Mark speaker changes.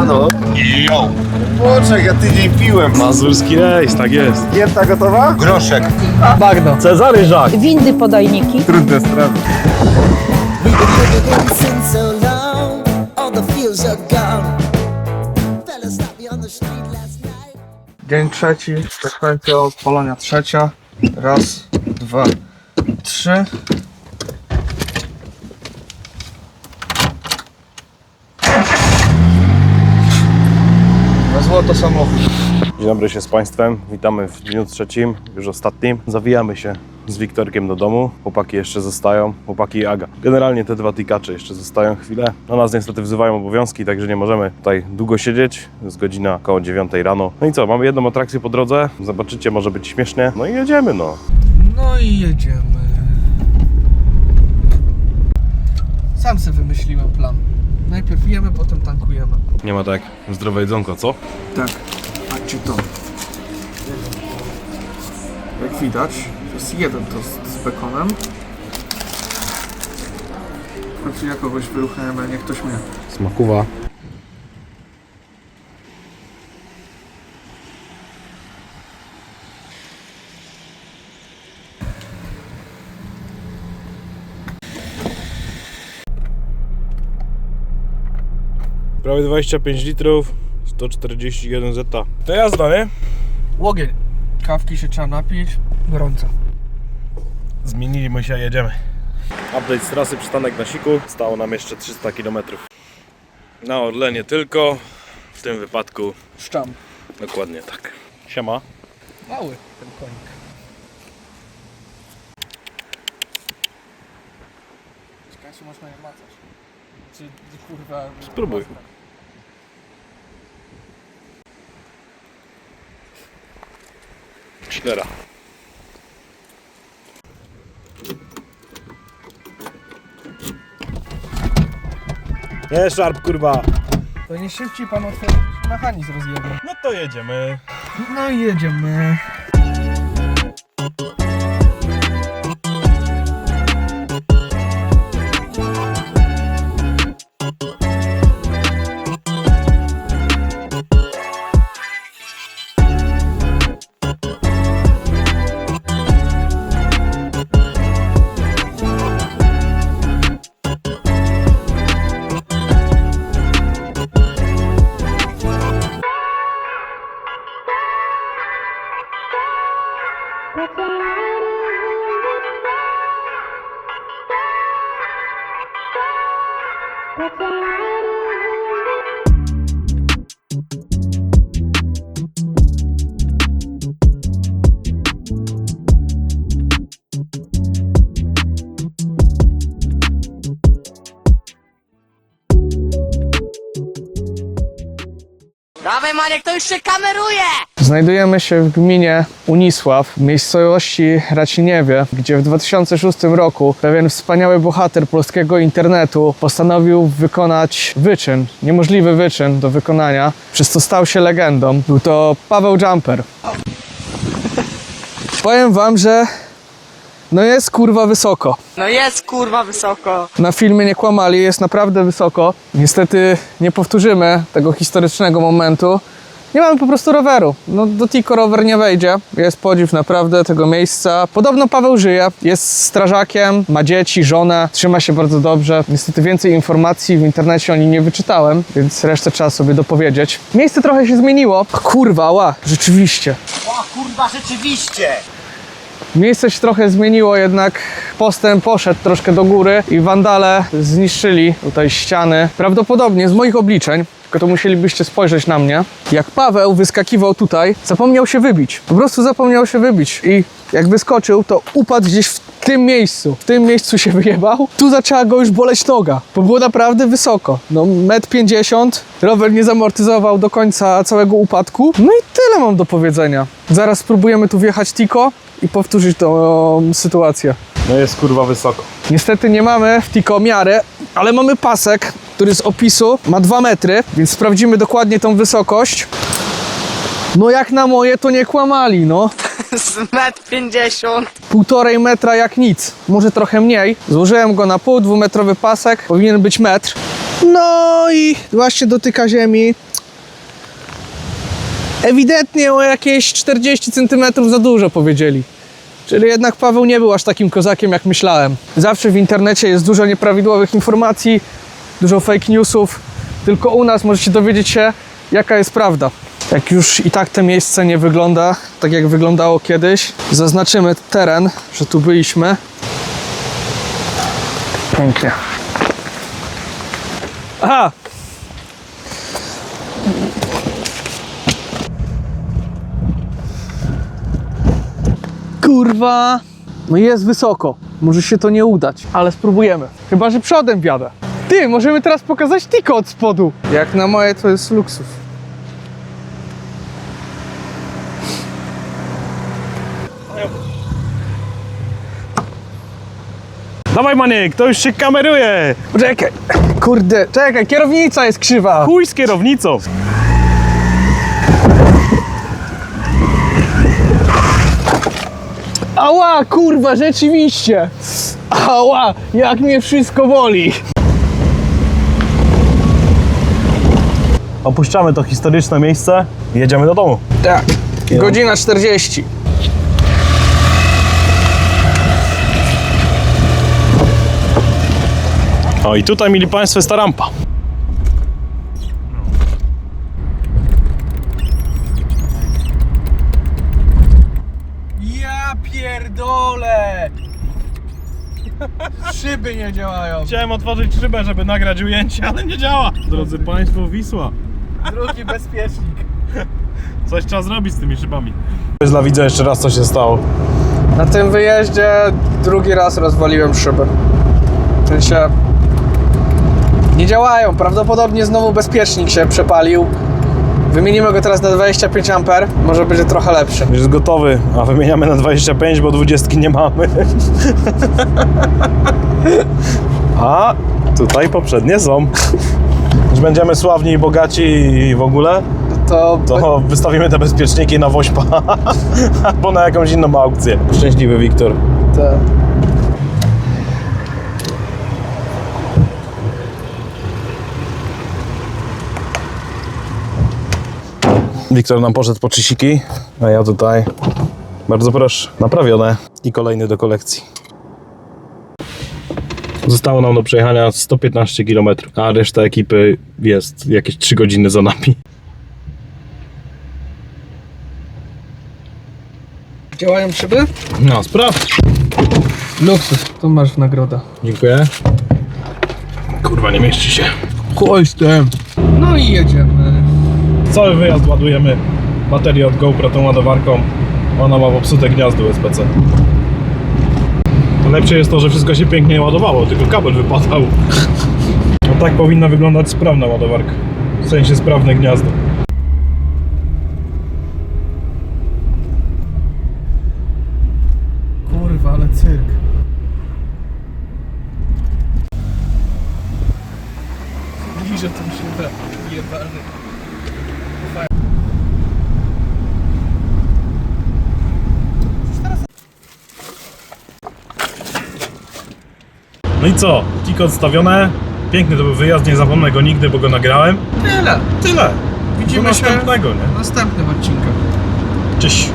Speaker 1: Halo?
Speaker 2: Jo.
Speaker 1: Poczek, ja tydzień piłem.
Speaker 2: Mazurski rejs, tak jest.
Speaker 1: Dieta gotowa?
Speaker 2: Groszek.
Speaker 3: Bagno.
Speaker 2: Cezary Żak.
Speaker 3: Windy, podajniki.
Speaker 1: Trudne sprawy.
Speaker 4: Dzień trzeci, sekwencja odpalania trzecia. Raz, dwa, trzy. Złoto samochód.
Speaker 2: Dzień dobry się z Państwem. Witamy w dniu trzecim, już ostatnim. Zawijamy się z Wiktorkiem do domu. Chłopaki jeszcze zostają, chłopaki i Aga. Generalnie te dwa tikacze jeszcze zostają chwilę. No nas niestety wzywają obowiązki, także nie możemy tutaj długo siedzieć. Jest godzina około 9 rano. No i co, mamy jedną atrakcję po drodze. Zobaczycie, może być śmiesznie. No i jedziemy, no.
Speaker 4: No i jedziemy. Sam sobie wymyśliłem plan. Najpierw jemy, potem tankujemy.
Speaker 2: Nie ma tak zdrowe jedzonko, co?
Speaker 4: Tak, patrzcie to. Jak widać, to jest jeden tost z bekonem. W końcu ja kogoś wyruchałem, a nie ktoś mnie.
Speaker 2: Smakuwa. Prawie 25 litrów, 141 zeta. To jazda, nie?
Speaker 4: Łogień. Kawki się trzeba napić. Gorąco.
Speaker 2: Zmieniliśmy się, jedziemy. Update z trasy, przystanek na Siku. Stało nam jeszcze 300 km. Na Orlenie tylko, w tym wypadku
Speaker 4: Szczam.
Speaker 2: dokładnie tak. Siema.
Speaker 4: Mały ten konik. Ciekawe, czy można je macać. Czy kurwa...
Speaker 2: Spróbuj. Cztera. Nie szarp kurwa.
Speaker 4: To nie szybciej pan otworzy, mechanizm rozjebie.
Speaker 2: No to jedziemy.
Speaker 4: No i jedziemy.
Speaker 5: Dawaj Maniek, to już się kameruje!
Speaker 4: Znajdujemy się w gminie Unisław, w miejscowości Raciniewie, gdzie w 2006 roku pewien wspaniały bohater polskiego internetu postanowił wykonać wyczyn, niemożliwy wyczyn do wykonania, przez co stał się legendą. Był to Paweł Jumper. Powiem wam, że no jest kurwa wysoko.
Speaker 5: No jest kurwa wysoko.
Speaker 4: Na filmie nie kłamali, jest naprawdę wysoko. Niestety nie powtórzymy tego historycznego momentu. Nie mamy po prostu roweru. No, do Tico rower nie wejdzie. Jest podziw naprawdę tego miejsca. Podobno Paweł żyje, jest strażakiem, ma dzieci, żonę, trzyma się bardzo dobrze. Niestety więcej informacji w internecie o nim nie wyczytałem, więc resztę trzeba sobie dopowiedzieć. Miejsce trochę się zmieniło. Kurwa, ła, rzeczywiście.
Speaker 5: O kurwa, rzeczywiście!
Speaker 4: Miejsce się trochę zmieniło, jednak postęp poszedł troszkę do góry i wandale zniszczyli tutaj ściany. Prawdopodobnie z moich obliczeń, tylko to musielibyście spojrzeć na mnie. Jak Paweł wyskakiwał tutaj, zapomniał się wybić. Po prostu zapomniał się wybić i jak wyskoczył, to upadł gdzieś w tym miejscu. W tym miejscu się wyjebał. Tu zaczęła go już boleć noga, bo było naprawdę wysoko. No, 1,50 m. Rower nie zamortyzował do końca całego upadku. No i tyle mam do powiedzenia. Zaraz spróbujemy tu wjechać Tiko i powtórzyć tą sytuację.
Speaker 2: No jest kurwa wysoko.
Speaker 4: Niestety nie mamy w Tiko miary, ale mamy pasek, który z opisu ma 2 metry, więc sprawdzimy dokładnie tą wysokość. No jak na moje to nie kłamali, no.
Speaker 5: Z metr 50.
Speaker 4: Półtorej metra jak nic, może trochę mniej. Złożyłem go na pół, dwumetrowy pasek, powinien być metr. No i właśnie dotyka ziemi. Ewidentnie o jakieś 40 cm za dużo powiedzieli. Czyli jednak Paweł nie był aż takim kozakiem, jak myślałem. Zawsze w internecie jest dużo nieprawidłowych informacji, dużo fake newsów. Tylko u nas możecie dowiedzieć się, jaka jest prawda. Jak już i tak to miejsce nie wygląda tak, jak wyglądało kiedyś, zaznaczymy teren, że tu byliśmy. Pięknie. Aha! Kurwa! No jest wysoko. Może się to nie udać, ale spróbujemy. Chyba, że przodem wiadę. Ty, możemy teraz pokazać tiko od spodu. Jak na moje to jest luksus.
Speaker 2: Dawaj Maniek, to już się kameruje!
Speaker 4: Poczekaj, kurde, czekaj, kierownica jest krzywa.
Speaker 2: Chuj z kierownicą!
Speaker 4: Ała, kurwa, rzeczywiście. Ała, jak mnie wszystko boli.
Speaker 2: Opuszczamy to historyczne miejsce i jedziemy do domu.
Speaker 4: Tak, godzina 40.
Speaker 2: O i tutaj, mili Państwo, jest ta rampa.
Speaker 4: Ja pierdolę. Szyby nie działają.
Speaker 2: Chciałem otworzyć szybę, żeby nagrać ujęcie, ale nie działa. Drodzy Państwo, Wisła.
Speaker 4: Drugi bezpiecznik.
Speaker 2: Coś trzeba zrobić z tymi szybami. Dla widza jeszcze raz co się stało.
Speaker 4: Na tym wyjeździe drugi raz rozwaliłem szybę. W sensie nie działają. Prawdopodobnie znowu bezpiecznik się przepalił. Wymienimy go teraz na 25 A. Może będzie trochę lepszy.
Speaker 2: Jest gotowy, a wymieniamy na 25, bo 20 nie mamy. A tutaj poprzednie są. Już będziemy sławni i bogaci i w ogóle,
Speaker 4: To,
Speaker 2: to wystawimy te bezpieczniki na Wośpa albo na jakąś inną aukcję. Szczęśliwy Wiktor.
Speaker 4: te...
Speaker 2: Wiktor nam poszedł po czysiki, a ja tutaj, bardzo proszę, naprawione i kolejny do kolekcji. Zostało nam do przejechania 115 km, a reszta ekipy jest jakieś 3 godziny za nami.
Speaker 4: Działają szyby?
Speaker 2: No, sprawdź.
Speaker 4: Luksus. To masz w nagroda.
Speaker 2: Dziękuję. Kurwa, nie mieści się.
Speaker 4: Chodź No i jedziemy.
Speaker 2: Cały wyjazd ładujemy baterię od GoPro tą ładowarką. Ona ma popsute gniazdo USB-C. Lepsze jest to, że wszystko się pięknie ładowało, tylko kabel wypadał. No tak powinna wyglądać sprawna ładowarka. W sensie sprawne gniazdo.
Speaker 4: Kurwa, ale cyrk. Bliżej to mi się da. Jebany.
Speaker 2: No i co? Tiko odstawione. Piękny to był wyjazd, nie zapomnę go nigdy, bo go nagrałem.
Speaker 4: Tyle.
Speaker 2: Tyle.
Speaker 4: Widzimy
Speaker 2: Do
Speaker 4: się
Speaker 2: następnego, nie?
Speaker 4: w następnym odcinku.
Speaker 2: Cześć.